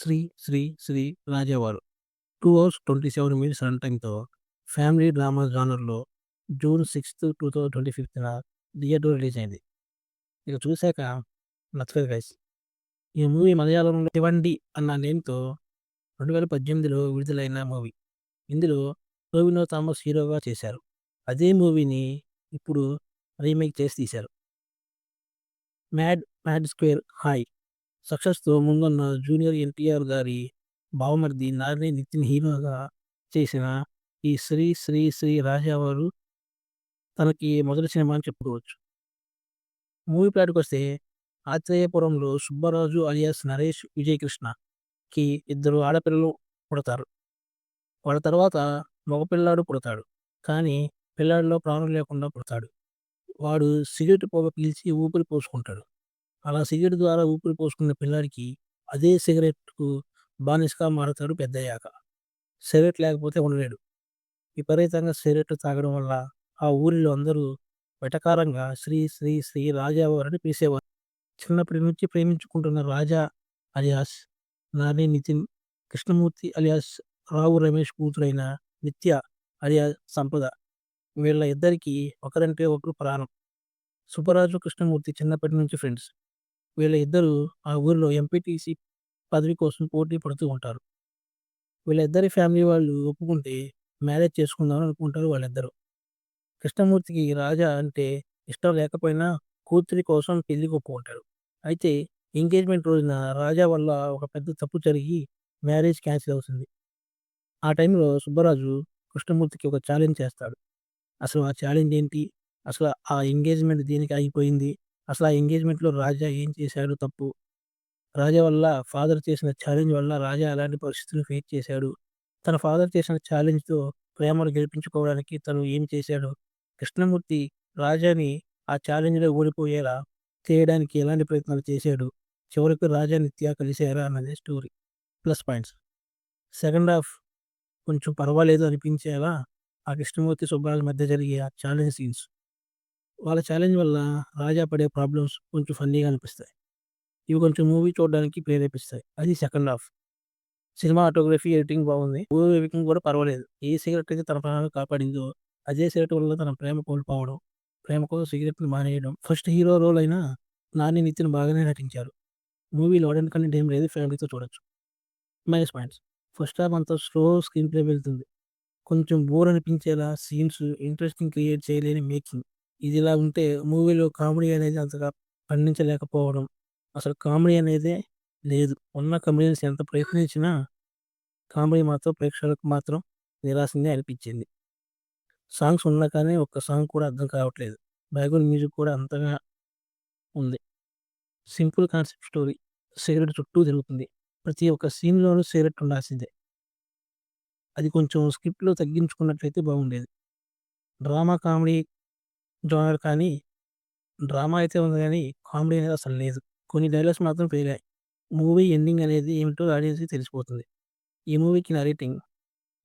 Shri Shri Shri రాజేవారు. Two hours twenty seven minutes run టైంతో family drama జానర్లో June sixth two thousand twenty ఫిఫ్త్న theatre release అయింది. ఇక చూశాక నచ్చలేదు guys. ఈ movie మలయాళంలో శివండి అన్న నేమ్తో రెండు వేల పద్దెనిమిదిలో విడుదలైన మూవీ. ఇందులో టోవినో థామస్ హీరోగా చేశారు. అదే మూవీని ఇప్పుడు రీమేక్ చేసి తీశారు. మ్యాడ్ మ్యాడ్ స్క్వేర్ హాయ్. సక్సెస్తో ముందున్న జూనియర్ ఎన్టీఆర్ గారి బావమరిది నారిని నితిన్ హీరోగా చేసిన ఈ శ్రీ శ్రీ శ్రీ రాజావారు తనకి మొదటి సినిమా అని చెప్పుకోవచ్చు. మూవీ ప్లాట్కి వస్తే ఆత్రేయపురంలో సుబ్బరాజు అలియాస్ నరేష్ విజయకృష్ణకి ఇద్దరు ఆడపిల్లలు పుడతారు. వాళ్ళ తర్వాత మగపిల్లాడు పుడతాడు. కానీ పిల్లాడిలో ప్రాణం లేకుండా పుడతాడు. వాడు సిగరెట్ పొగ పీల్చి ఊపిరి పోసుకుంటాడు. అలా సిగరెట్ ద్వారా ఊపిరి పోసుకున్న పిల్లాడికి అదే సిగరెట్కు బానిసగా మారతాడు పెద్దయ్యాక. సిగరెట్ లేకపోతే ఉండలేడు. విపరీతంగా సిగరెట్ తాగడం వల్ల ఆ ఊరిలో అందరూ వెటకారంగా శ్రీ శ్రీ శ్రీ రాజావారని పిలిచేవారు. చిన్నప్పటి నుంచి ప్రేమించుకుంటున్న రాజా అలియాస్ నాని నితిన్ కృష్ణమూర్తి అలియాస్ రావు రమేష్ కూతురైన నిత్య అలియాస్ సంపద వీళ్ళ ఇద్దరికీ ఒకరంటే ఒకరు ప్రాణం. సుబ్బరాజు కృష్ణమూర్తి చిన్నప్పటి నుంచి ఫ్రెండ్స్. వీళ్ళ ఇద్దరు ఆ ఊరిలో ఎంపీటీసీ పదవి కోసం పోటీ పడుతూ ఉంటారు. వీళ్ళిద్దరి ఫ్యామిలీ వాళ్ళు ఒప్పుకుంటే మ్యారేజ్ చేసుకుందాం అనుకుంటారు వాళ్ళిద్దరు. కృష్ణమూర్తికి రాజా అంటే ఇష్టం లేకపోయినా కూతురి కోసం పెళ్ళికి ఒప్పుకుంటాడు అయితే ఎంగేజ్మెంట్ రోజున రాజా వల్ల ఒక పెద్ద తప్పు జరిగి మ్యారేజ్ క్యాన్సిల్ అవుతుంది. ఆ టైంలో సుబ్బరాజు కృష్ణమూర్తికి ఒక ఛాలెంజ్ చేస్తాడు. అసలు ఆ ఛాలెంజ్ ఏంటి? అసలు ఆ ఎంగేజ్మెంట్ దేనికి ఆగిపోయింది? అసలు ఆ ఎంగేజ్మెంట్లో రాజా ఏం చేశాడు తప్పు? రాజా వల్ల ఫాదర్ చేసిన ఛాలెంజ్ వల్ల రాజా ఎలాంటి పరిస్థితులు ఫేస్ చేశాడు? తన ఫాదర్ చేసిన ఛాలెంజ్తో ప్రేమను గెలిపించుకోవడానికి తను ఏం చేశాడు? కృష్ణమూర్తి రాజాని ఆ ఛాలెంజ్లో ఓడిపోయేలా చేయడానికి ఎలాంటి ప్రయత్నాలు చేశాడు? చివరికి రాజా నిత్య కలిశారా అన్నది story. Plus points. Second half కొంచెం పర్వాలేదు అనిపించేలా ఆ కృష్ణమూర్తి సుబ్బరాజు మధ్య జరిగే ఆ ఛాలెంజ్ సీన్స్. వాళ్ళ ఛాలెంజ్ వల్ల రాజా పడే ప్రాబ్లమ్స్ కొంచెం ఫన్నీగా అనిపిస్తాయి. ఇవి కొంచెం మూవీ చూడడానికి ప్రేరేపిస్తాయి. అది second half. Cinematography editing బాగుంది. మూవీ మేకింగ్ కూడా పర్వాలేదు. ఏ సిగరెట్ అయితే తన ప్రాణాలు కాపాడిందో అదే సిగరెట్ వల్ల తన ప్రేమ కోల్పోవడం ప్రేమ కోసం సిగరెట్ని మానేయడం. ఫస్ట్ హీరో రోల్ అయినా నాని నితిన్ బాగానే నటించారు. మూవీ ఆడని కంటెంట్ ఏం లేదు ఫ్యామిలీతో చూడొచ్చు. Minus points. ఫస్ట్ హాఫ్ అంతా స్లో స్క్రీన్ ప్లే వెళ్తుంది. కొంచెం బోర్ అనిపించేలా సీన్స్ ఇంట్రెస్టింగ్ క్రియేట్ చేయలేని మేకింగ్. ఇదిలా ఉంటే మూవీలో కామెడీ అనేది అంతగా పండించలేకపోవడం అసలు కామెడీ అనేదే లేదు. ఉన్న కమెడియన్స్ ఎంత ప్రయత్నించినా కామెడీ మాత్రం ప్రేక్షకులకు మాత్రం నిరాశంగా అనిపించింది. సాంగ్స్ ఉన్నా కానీ ఒక్క సాంగ్ కూడా అర్థం కావట్లేదు. బ్యాక్గ్రౌండ్ మ్యూజిక్ కూడా అంతగా ఉంది. సింపుల్ కాన్సెప్ట్ స్టోరీ సిగరెట్ చుట్టూ తిరుగుతుంది. ప్రతి ఒక్క సీన్లోనూ సిగరెట్ ఉండాల్సిందే. అది కొంచెం స్క్రిప్ట్లో తగ్గించుకున్నట్లయితే బాగుండేది. డ్రామా కామెడీ జోనర్ కానీ డ్రామా అయితే ఉంది కానీ కామెడీ అనేది అసలు లేదు. కొన్ని డైలాగ్స్ మాత్రం పెరిగాయి. మూవీ ఎండింగ్ అనేది ఏమిటో ఆడియన్స్కి తెలిసిపోతుంది. ఈ మూవీకి నా rating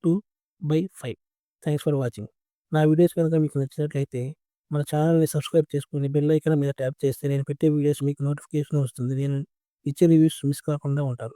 two by five. Thanks for watching. నా వీడియోస్ కనుక మీకు నచ్చినట్లయితే మన ఛానల్ని సబ్స్క్రైబ్ చేసుకుని బెల్ ఐకాన్ మీద ట్యాప్ చేస్తే నేను పెట్టే వీడియోస్ మీకు నోటిఫికేషన్ వస్తుంది. నేను ఇచ్చే రివ్యూస్ మిస్ కాకుండా ఉంటారు.